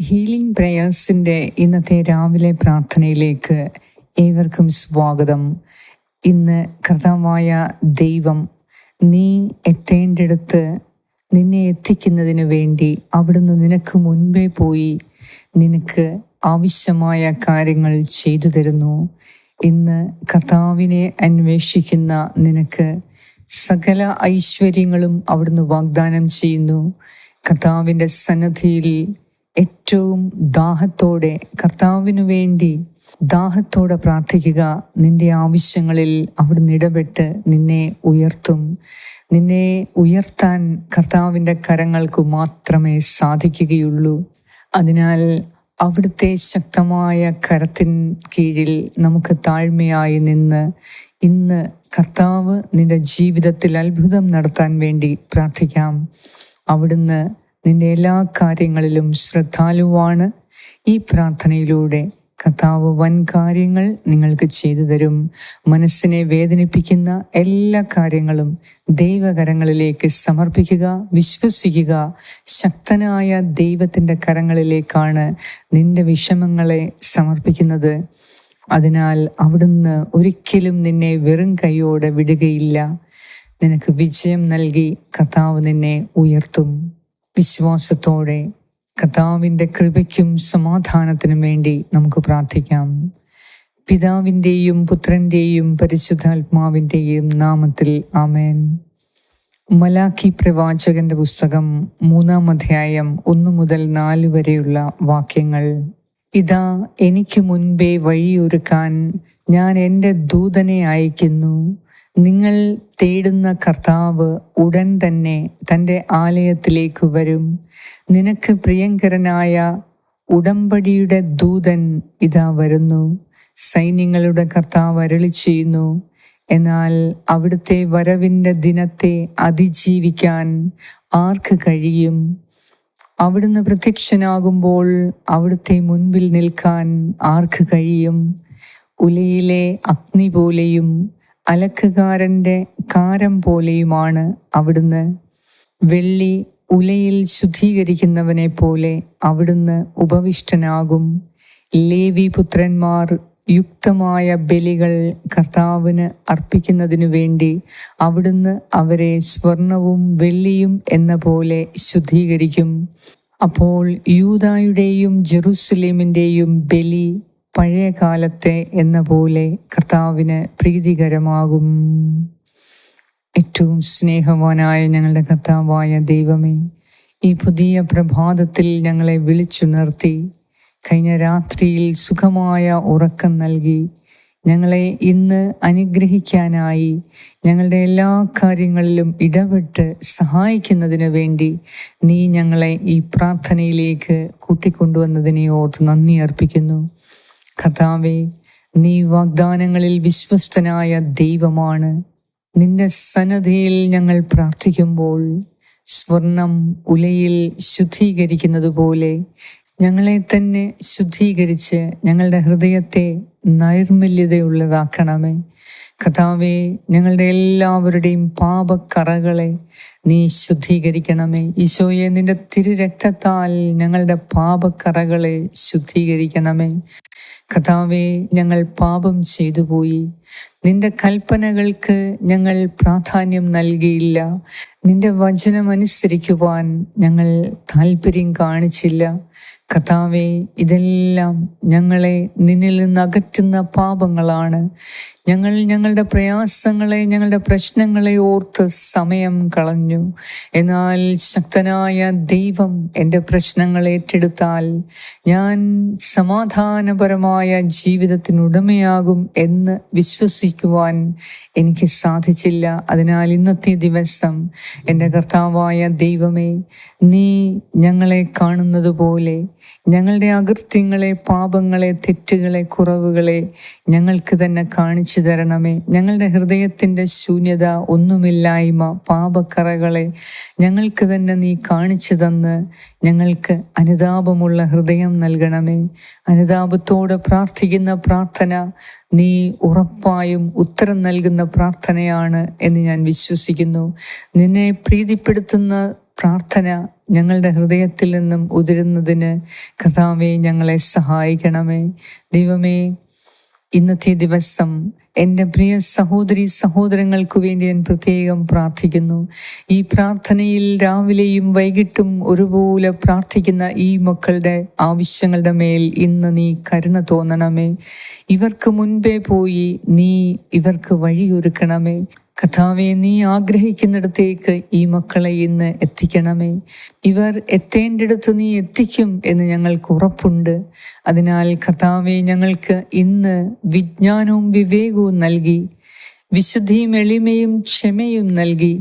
Healing പ്രേയേഴ്സിന്റെ ഇന്നത്തെ രാവിലെ പ്രാർത്ഥനയിലേക്ക് ഏവർക്കും സ്വാഗതം. ഇന്ന് കർത്താവായ ദൈവം നീ എത്തേണ്ടിടത്ത് നിന്നെ എത്തിക്കുന്നതിന് വേണ്ടി അവിടുന്ന് നിനക്ക് മുൻപേ പോയി നിനക്ക് ആവശ്യമായ കാര്യങ്ങൾ ചെയ്തു തരുന്നു. ഇന്ന് കർത്താവിനെ അന്വേഷിക്കുന്ന നിനക്ക് സകല ഐശ്വര്യങ്ങളും അവിടുന്ന് വാഗ്ദാനം ചെയ്യുന്നു. കർത്താവിന്റെ സന്നദ്ധിയിൽ ഏറ്റവും ദാഹത്തോടെ കർത്താവിനു വേണ്ടി ദാഹത്തോടെ പ്രാർത്ഥിക്കുക. നിന്റെ ആവശ്യങ്ങളിൽ അവിടുന്ന് ഇടപെട്ട് നിന്നെ ഉയർത്തും. നിന്നെ ഉയർത്താൻ കർത്താവിന്റെ കരങ്ങൾക്ക് മാത്രമേ സാധിക്കുകയുള്ളൂ. അതിനാൽ അവിടുത്തെ ശക്തമായ കരത്തിൻ കീഴിൽ നമുക്ക് താഴ്മയായി നിന്ന് ഇന്ന് കർത്താവ് നിന്റെ ജീവിതത്തിൽ അത്ഭുതം നടത്താൻ വേണ്ടി പ്രാർത്ഥിക്കാം. അവിടുന്ന് നിന്റെ എല്ലാ കാര്യങ്ങളിലും ശ്രദ്ധാലുവാണ്. ഈ പ്രാർത്ഥനയിലൂടെ കർത്താവ് വൻ കാര്യങ്ങൾ നിങ്ങൾക്ക് ചെയ്തു തരും. മനസ്സിനെ വേദനിപ്പിക്കുന്ന എല്ലാ കാര്യങ്ങളും ദൈവകരങ്ങളിലേക്ക് സമർപ്പിക്കുക വിശ്വസിക്കുക. ശക്തനായ ദൈവത്തിന്റെ കരങ്ങളിലേക്കാണ് നിന്റെ വിഷമങ്ങളെ സമർപ്പിക്കുന്നത്. അതിനാൽ അവിടുന്ന് ഒരിക്കലും നിന്നെ വെറും കൈയോടെ വിടുകയില്ല. നിനക്ക് വിജയം നൽകി കർത്താവ് നിന്നെ ഉയർത്തും. വിശ്വാസത്തോടെ കർത്താവിന്റെ കൃപയ്ക്കും സമാധാനത്തിനും വേണ്ടി നമുക്ക് പ്രാർത്ഥിക്കാം. പിതാവിന്റെയും പുത്രന്റെയും പരിശുദ്ധാത്മാവിന്റെയും നാമത്തിൽ ആമേൻ. മലാഖി പ്രവാചകന്റെ പുസ്തകം മൂന്നാം അധ്യായം ഒന്നു മുതൽ നാല് വരെയുള്ള വാക്യങ്ങൾ. ഇതാ എനിക്ക് മുൻപേ വഴിയൊരുക്കാൻ ഞാൻ എന്റെ ദൂതനെ അയക്കുന്നു നിങ്ങൾ തേടുന്ന കർത്താവ് ഉടൻ തന്നെ തന്റെ ആലയത്തിലേക്ക് വരും. നിനക്ക് പ്രിയങ്കരനായ ഉടമ്പടിയുടെ ദൂതൻ ഇതാ വരുന്നു. സൈന്യങ്ങളുടെ കർത്താവ് അരളി ചെയ്യുന്നു. എന്നാൽ അവിടുത്തെ വരവിന്റെ ദിനത്തെ അതിജീവിക്കാൻ ആർക്ക് കഴിയും? അവിടുന്ന് പ്രത്യക്ഷനാകുമ്പോൾ അവിടുത്തെ മുൻപിൽ നിൽക്കാൻ ആർക്ക് കഴിയും? ഉലയിലെ അഗ്നി പോലെയും അലക്കുകാരന്റെ കാരം പോലെയുമാണ് അവിടുന്ന്. വെള്ളി ഉലയിൽ ശുദ്ധീകരിക്കുന്നവനെ പോലെ അവിടുന്ന് ഉപവിഷ്ടനാകും. ലേവി പുത്രന്മാർ യുക്തമായ ബലികൾ കർത്താവിന് അർപ്പിക്കുന്നതിനു വേണ്ടി അവിടുന്ന് അവരെ സ്വർണവും വെള്ളിയും എന്ന പോലെ ശുദ്ധീകരിക്കും. അപ്പോൾ യൂതായുടെയും ജെറുസലേമിന്റെയും ബലി പഴയ കാലത്തെ എന്ന പോലെ കർത്താവിന് പ്രീതികരമാകും. ഏറ്റവും സ്നേഹവാനായ ഞങ്ങളുടെ കർത്താവായ ദൈവമേ ഈ പുതിയ പ്രഭാതത്തിൽ ഞങ്ങളെ വിളിച്ചുണർത്തി കഴിഞ്ഞ രാത്രിയിൽ സുഖമായ ഉറക്കം നൽകി ഞങ്ങളെ ഇന്ന് അനുഗ്രഹിക്കാനായി ഞങ്ങളുടെ എല്ലാ കാര്യങ്ങളിലും ഇടപെട്ട് സഹായിക്കുന്നതിന് വേണ്ടി നീ ഞങ്ങളെ ഈ പ്രാർത്ഥനയിലേക്ക് കൂട്ടിക്കൊണ്ടുവന്നതിനെ ഓർത്ത് നന്ദി അർപ്പിക്കുന്നു. കഥാവെ നീ വാഗ്ദാനങ്ങളിൽ വിശ്വസ്തനായ ദൈവമാണ്. നിന്റെ സന്നദ്ധയിൽ ഞങ്ങൾ പ്രാർത്ഥിക്കുമ്പോൾ സ്വർണം ഉലയിൽ ശുദ്ധീകരിക്കുന്നത് പോലെ ഞങ്ങളെ തന്നെ ശുദ്ധീകരിച്ച് ഞങ്ങളുടെ ഹൃദയത്തെ നൈർമല്യതയുള്ളതാക്കണമേ. കഥാവെ ഞങ്ങളുടെ എല്ലാവരുടെയും പാപക്കറകളെ നീ ശുദ്ധീകരിക്കണമേ. ഈശോയെ നിന്റെ തിരുരക്തത്താൽ ഞങ്ങളുടെ പാപക്കറകളെ ശുദ്ധീകരിക്കണമേ. കഥാവെ ഞങ്ങൾ പാപം ചെയ്തു പോയി നിന്റെ കൽപ്പനകൾക്ക് ഞങ്ങൾ പ്രാധാന്യം നൽകിയില്ല. നിന്റെ വചനം അനുസരിക്കുവാൻ ഞങ്ങൾ താല്പര്യം കാണിച്ചില്ല. കഥാവെ ഇതെല്ലാം ഞങ്ങളെ നിന്നിൽ നിന്ന് അകറ്റുന്ന പാപങ്ങളാണ്. ഞങ്ങൾ ഞങ്ങളുടെ പ്രയാസങ്ങളെ ഞങ്ങളുടെ പ്രശ്നങ്ങളെ ഓർത്ത് സമയം കളഞ്ഞു. എന്നാൽ ശക്തനായ ദൈവം എന്റെ പ്രശ്നങ്ങൾ ഏറ്റെടുത്താൽ ഞാൻ സമാധാനപരമായ ജീവിതത്തിനുടമയാകും എന്ന് വിശ്വസിക്കുവാൻ എനിക്ക് സാധിച്ചില്ല. അതിനാൽ ഇന്നത്തെ ദിവസം എന്റെ കർത്താവായ ദൈവമേ നീ ഞങ്ങളെ കാണുന്നത് പോലെ ഞങ്ങളുടെ അകൃത്യങ്ങളെ പാപങ്ങളെ തെറ്റുകളെ കുറവുകളെ ഞങ്ങൾക്ക് തന്നെ കാണിച്ചു തരണമേ. ഞങ്ങളുടെ ഹൃദയത്തിന്റെ ശൂന്യത ഒന്നുമില്ലായ്മ പാപക്കറകളെ ഞങ്ങൾക്ക് തന്നെ നീ കാണിച്ചു തന്ന് ഞങ്ങൾക്ക് അനുതാപമുള്ള ഹൃദയം നൽകണമേ. അനുതാപത്തോടെ പ്രാർത്ഥിക്കുന്ന പ്രാർത്ഥന നീ ഉറപ്പായും ഉത്തരം നൽകുന്ന പ്രാർത്ഥനയാണ് എന്ന് ഞാൻ വിശ്വസിക്കുന്നു. നിന്നെ പ്രീതിപ്പെടുത്തുന്ന പ്രാർത്ഥന ഞങ്ങളുടെ ഹൃദയത്തിൽ നിന്നും ഉതിരുന്നതിന് കർത്താവെ ഞങ്ങളെ സഹായിക്കണമേ. ദൈവമേ ഇന്നത്തെ ദിവസം എന്റെ പ്രിയ സഹോദരി സഹോദരങ്ങൾക്ക് വേണ്ടി ഞാൻ പ്രത്യേകം പ്രാർത്ഥിക്കുന്നു. ഈ പ്രാർത്ഥനയിൽ രാവിലെയും വൈകിട്ടും ഒരുപോലെ പ്രാർത്ഥിക്കുന്ന ഈ മക്കളുടെ ആവശ്യങ്ങളുടെ മേൽ ഇന്ന് നീ കരുണ തോന്നണമേ. ഇവർക്ക് മുൻപേ പോയി നീ ഇവർക്ക് വഴിയൊരുക്കണമേ. കഥാവെ നീ ആഗ്രഹിക്കുന്നിടത്തേക്ക് ഈ മക്കളെ ഇന്ന് എത്തിക്കണമേ. ഇവർ എത്തേണ്ടിടത്ത് നീ എത്തിക്കും എന്ന് ഞങ്ങൾക്ക് ഉറപ്പുണ്ട്. അതിനാൽ കഥാവെ ഞങ്ങൾക്ക് ഇന്ന് വിജ്ഞാനവും വിവേകവും നൽകി വിശുദ്ധിയും എളിമയും ക്ഷമയും നൽകി.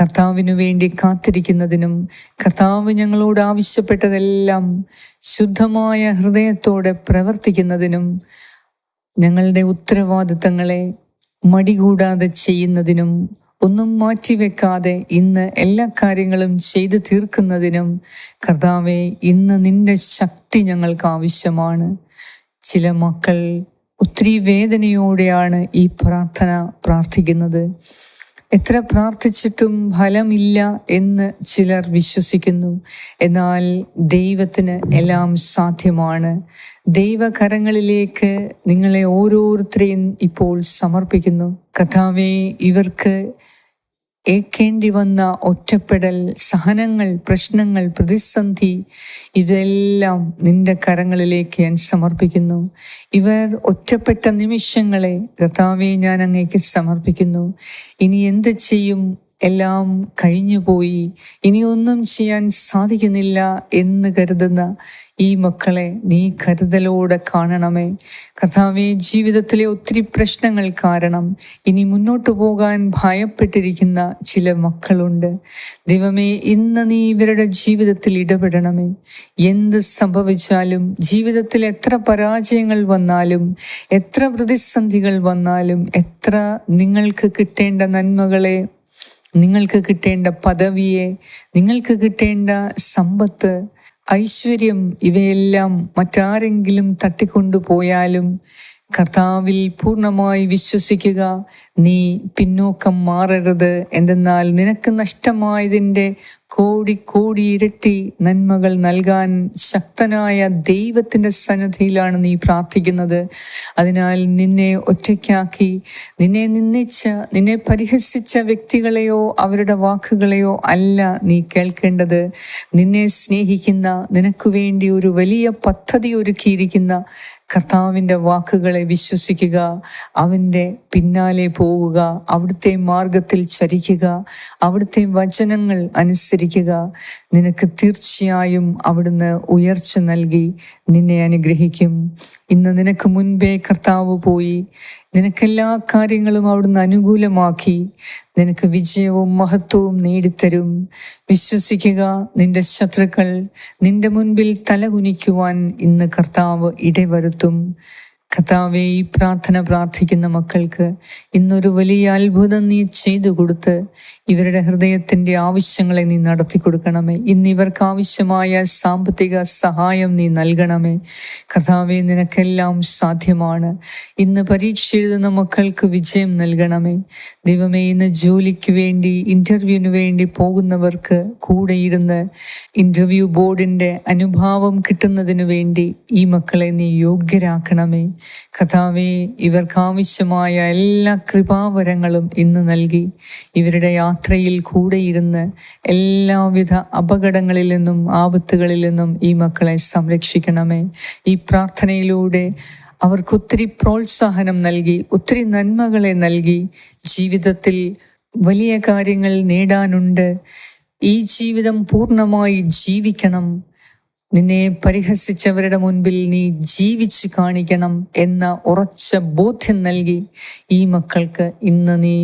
കർത്താവിനു വേണ്ടി കാത്തിരിക്കുന്നതിനും കർത്താവ് ഞങ്ങളോട് ആവശ്യപ്പെട്ടതെല്ലാം ശുദ്ധമായ ഹൃദയത്തോടെ പ്രവർത്തിക്കുന്നതിനും ഞങ്ങളുടെ ഉത്തരവാദിത്തങ്ങളെ മടികൂടാതെ ചെയ്യുന്നതിനും ഒന്നും മാറ്റിവെക്കാതെ ഇന്ന് എല്ലാ കാര്യങ്ങളും ചെയ്തു തീർക്കുന്നതിനും കർത്താവെ ഇന്ന് നിന്റെ ശക്തി ഞങ്ങൾക്ക് ആവശ്യമാണ്. ചില മക്കൾ ഒത്തിരി വേദനയോടെയാണ് ഈ പ്രാർത്ഥന പ്രാർത്ഥിക്കുന്നത്. എത്ര പ്രാർത്ഥിച്ചിട്ടും ഫലമില്ല എന്ന് ചിലർ വിശ്വസിക്കുന്നു. എന്നാൽ ദൈവത്തിന് എല്ലാം സാധ്യമാണ്. ദൈവകരങ്ങളിലേക്ക് നിങ്ങളെ ഓരോരുത്തരെയും ഇപ്പോൾ സമർപ്പിക്കുന്നു. കഥാവെ ഇവർക്ക് ഏക്കേണ്ടി വന്ന ഒറ്റപ്പെടൽ സഹനങ്ങൾ പ്രശ്നങ്ങൾ പ്രതിസന്ധി ഇതെല്ലാം നിന്റെ കരങ്ങളിലേക്ക് ഞാൻ സമർപ്പിക്കുന്നു. ഇവർ ഒറ്റപ്പെട്ട നിമിഷങ്ങളെ കർത്താവെ ഞാൻ അങ്ങേക്ക് സമർപ്പിക്കുന്നു. ഇനി എന്ത് ചെയ്യും? എല്ലാം കഴിഞ്ഞുപോയി ഇനിയൊന്നും ചെയ്യാൻ സാധിക്കുന്നില്ല എന്ന് കരുതുന്ന ഈ മക്കളെ നീ കരുതലോടെ കാണണമേ. കർത്താവെ ജീവിതത്തിലെ ഒത്തിരി പ്രശ്നങ്ങൾ കാരണം ഇനി മുന്നോട്ട് പോകാൻ ഭയപ്പെട്ടിരിക്കുന്ന ചില മക്കളുണ്ട്. ദൈവമേ ഇന്ന് നീ ഇവരുടെ ജീവിതത്തിൽ ഇടപെടണമേ. എന്ത് സംഭവിച്ചാലും ജീവിതത്തിൽ എത്ര പരാജയങ്ങൾ വന്നാലും എത്ര പ്രതിസന്ധികൾ വന്നാലും എത്ര നിങ്ങൾക്ക് കിട്ടേണ്ട നന്മകളെ നിങ്ങൾക്ക് കിട്ടേണ്ട പദവിയെ നിങ്ങൾക്ക് കിട്ടേണ്ട സമ്പത്ത് ഐശ്വര്യം ഇവയെല്ലാം മറ്റാരെങ്കിലും തട്ടിക്കൊണ്ടുപോയാലും കർത്താവിൽ പൂർണമായി വിശ്വസിക്കുക. നീ പിന്നോക്കം മാറരുത്. എന്തെന്നാൽ നിനക്ക് നഷ്ടമായതിന്റെ കോടി കോടി ഇരട്ടി നന്മകൾ നൽകാൻ ശക്തനായ ദൈവത്തിന്റെ സന്നദ്ധിയിലാണ് നീ പ്രാർത്ഥിക്കുന്നത്. അതിനാൽ നിന്നെ ഒറ്റയ്ക്കാക്കി നിന്നെ നിന്ദിച്ച നിന്നെ പരിഹസിച്ച വ്യക്തികളെയോ അവരുടെ വാക്കുകളെയോ അല്ല നീ കേൾക്കേണ്ടത്. നിന്നെ സ്നേഹിക്കുന്ന നിനക്ക് വേണ്ടി ഒരു വലിയ പദ്ധതി ഒരുക്കിയിരിക്കുന്ന കർത്താവിന്റെ വാക്കുകളെ വിശ്വസിക്കുക. അവന്റെ പിന്നാലെ പോവുക അവിടുത്തെ മാർഗത്തിൽ ചരിക്കുക അവിടുത്തെ വചനങ്ങൾ അനുസരിക്കുക. നിനക്ക് തീർച്ചയായും അവിടുന്ന് ഉയർച്ച നൽകി നിന്നെ അനുഗ്രഹിക്കും. ഇന്ന് നിനക്ക് മുൻപേ കർത്താവ് പോയി. നിനക്കെല്ലാ കാര്യങ്ങളും അവിടുന്ന് അനുകൂലമാക്കി. നിനക്ക് വിജയവും മഹത്വവും നേടിത്തരും. വിശ്വസിക്കുക നിന്റെ ശത്രുക്കൾ നിന്റെ മുൻപിൽ തലകുനിക്കുവാൻ ഇന്ന് കർത്താവ് ഇടവരുത്തും. കർത്താവെ ഈ പ്രാർത്ഥന പ്രാർത്ഥിക്കുന്ന മക്കൾക്ക് ഇന്നൊരു വലിയ അത്ഭുതം നീ ചെയ്തു കൊടുത്ത് ഇവരുടെ ഹൃദയത്തിന്റെ ആവശ്യങ്ങളെ നീ നടത്തി കൊടുക്കണമേ. ഇന്ന് ഇവർക്ക് ആവശ്യമായ സാമ്പത്തിക സഹായം നീ നൽകണമേ. കർത്താവെ നിനക്കെല്ലാം സാധ്യമാണ്. ഇന്ന് പരീക്ഷ എഴുതുന്ന മക്കൾക്ക് വിജയം നൽകണമേ. ദൈവമേ ഇന്ന് ജോലിക്ക് വേണ്ടി ഇന്റർവ്യൂവിന് വേണ്ടി പോകുന്നവർക്ക് കൂടെ ഇരുന്ന് ഇന്റർവ്യൂ ബോർഡിന്റെ അനുഭാവം കിട്ടുന്നതിന് വേണ്ടി ഈ മക്കളെ നീ യോഗ്യരാക്കണമേ. കഥാവേ ഇവർക്കാവശ്യമായ എല്ലാ കൃപാവരങ്ങളും ഇന്ന് നൽകി. ഇവരുടെ യാത്രയിൽ കൂടെയിരുന്ന് എല്ലാവിധ അപകടങ്ങളിൽ നിന്നും ആപത്തുകളിൽ നിന്നും ഈ മക്കളെ സംരക്ഷിക്കണമേ. ഈ പ്രാർത്ഥനയിലൂടെ അവർക്ക് ഒത്തിരി പ്രോത്സാഹനം നൽകി ഒത്തിരി നന്മകളെ നൽകി. ജീവിതത്തിൽ വലിയ കാര്യങ്ങൾ നേടാനുണ്ട്. ഈ ജീവിതം പൂർണമായി ജീവിക്കണം. നിന്നെ പരിഹസിച്ചവരുടെ മുൻപിൽ നീ ജീവിച്ച് കാണിക്കണം എന്ന ഉറച്ച ബോധ്യം നൽകി ഈ മക്കൾക്ക് ഇന്ന് നീ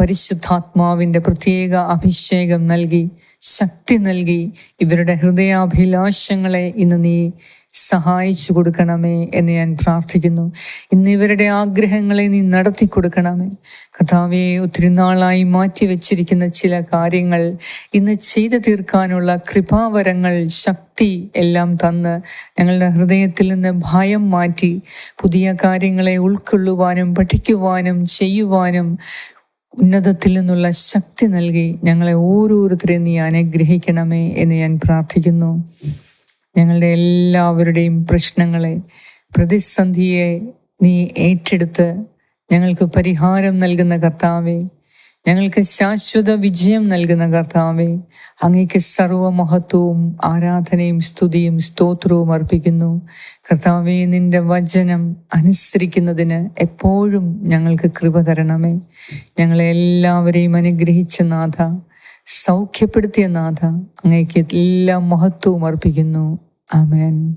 പരിശുദ്ധാത്മാവിന്റെ പ്രത്യേക അഭിഷേകം നൽകി ശക്തി നൽകി. ഇവരുടെ ഹൃദയാഭിലാഷങ്ങളെ ഇന്ന് നീ സഹായിച്ചു കൊടുക്കണമേ എന്ന് ഞാൻ പ്രാർത്ഥിക്കുന്നു. ഇന്ന് ഇവരുടെ ആഗ്രഹങ്ങളെ നീ നടത്തി കൊടുക്കണമേ. കഥാവെ ഒത്തിരി നാളായി മാറ്റിവെച്ചിരിക്കുന്ന ചില കാര്യങ്ങൾ ഇന്ന് ചെയ്തു തീർക്കാനുള്ള കൃപാവരങ്ങൾ ശക്തി എല്ലാം തന്ന് ഞങ്ങളുടെ ഹൃദയത്തിൽ നിന്ന് ഭയം മാറ്റി പുതിയ കാര്യങ്ങളെ ഉൾക്കൊള്ളുവാനും പഠിക്കുവാനും ചെയ്യുവാനും ഉന്നതത്തിൽ നിന്നുള്ള ശക്തി നൽകി ഞങ്ങളെ ഓരോരുത്തരെയും നീ അനുഗ്രഹിക്കണമേ എന്ന് ഞാൻ പ്രാർത്ഥിക്കുന്നു. ഞങ്ങളുടെ എല്ലാവരുടെയും പ്രശ്നങ്ങളെ പ്രതിസന്ധിയെ നീ ഏറ്റെടുത്ത് ഞങ്ങൾക്ക് പരിഹാരം നൽകുന്ന കർത്താവെ ഞങ്ങൾക്ക് ശാശ്വത വിജയം നൽകുന്ന കർത്താവെ അങ്ങേക്ക് സർവമഹത്വവും ആരാധനയും സ്തുതിയും സ്തോത്രവും അർപ്പിക്കുന്നു. കർത്താവെ നിന്റെ വചനം അനുസരിക്കുന്നതിന് എപ്പോഴും ഞങ്ങൾക്ക് കൃപ തരണമേ. ഞങ്ങളെ എല്ലാവരെയും അനുഗ്രഹിച്ച നാഥ സൗഖ്യപ്പെടുത്തിയ നാഥ അങ്ങേക്ക് എല്ലാ മഹത്വവും അർപ്പിക്കുന്നു. ആമേൻ.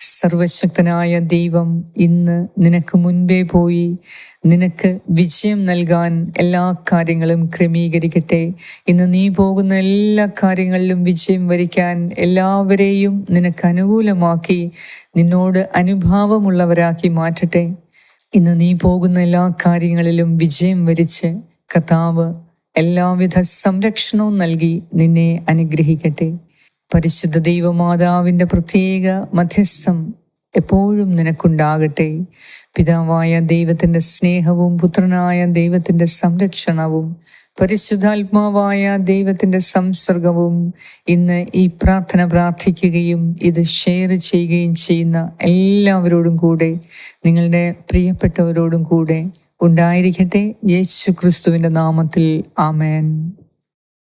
സർവശക്തനായ ദൈവം ഇന്ന് നിനക്ക് മുൻപേ പോയി നിനക്ക് വിജയം നൽകാൻ എല്ലാ കാര്യങ്ങളും ക്രമീകരിക്കട്ടെ. ഇന്ന് നീ പോകുന്ന എല്ലാ കാര്യങ്ങളിലും വിജയം വരിക്കാൻ എല്ലാവരെയും നിനക്ക് അനുകൂലമാക്കി നിന്നോട് അനുഭാവമുള്ളവരാക്കി മാറ്റട്ടെ. ഇന്ന് നീ പോകുന്ന എല്ലാ കാര്യങ്ങളിലും വിജയം വരിച്ച് കഥാവ് എല്ലാവിധ സംരക്ഷണവും നൽകി നിന്നെ അനുഗ്രഹിക്കട്ടെ. പരിശുദ്ധ ദൈവമാതാവിന്റെ പ്രത്യേക മധ്യസ്ഥം എപ്പോഴും നിനക്കുണ്ടാകട്ടെ. പിതാവായ ദൈവത്തിന്റെ സ്നേഹവും പുത്രനായ ദൈവത്തിന്റെ സംരക്ഷണവും പരിശുദ്ധാത്മാവായ ദൈവത്തിന്റെ സംസർഗവും ഇന്ന് ഈ പ്രാർത്ഥന പ്രാർത്ഥിക്കുകയും ഇത് ഷെയർ ചെയ്യുകയും ചെയ്യുന്ന എല്ലാവരോടും കൂടെ നിങ്ങളുടെ പ്രിയപ്പെട്ടവരോടും കൂടെ ഉണ്ടായിരിക്കട്ടെ. യേശു ക്രിസ്തുവിന്റെ നാമത്തിൽ. ആമേൻ.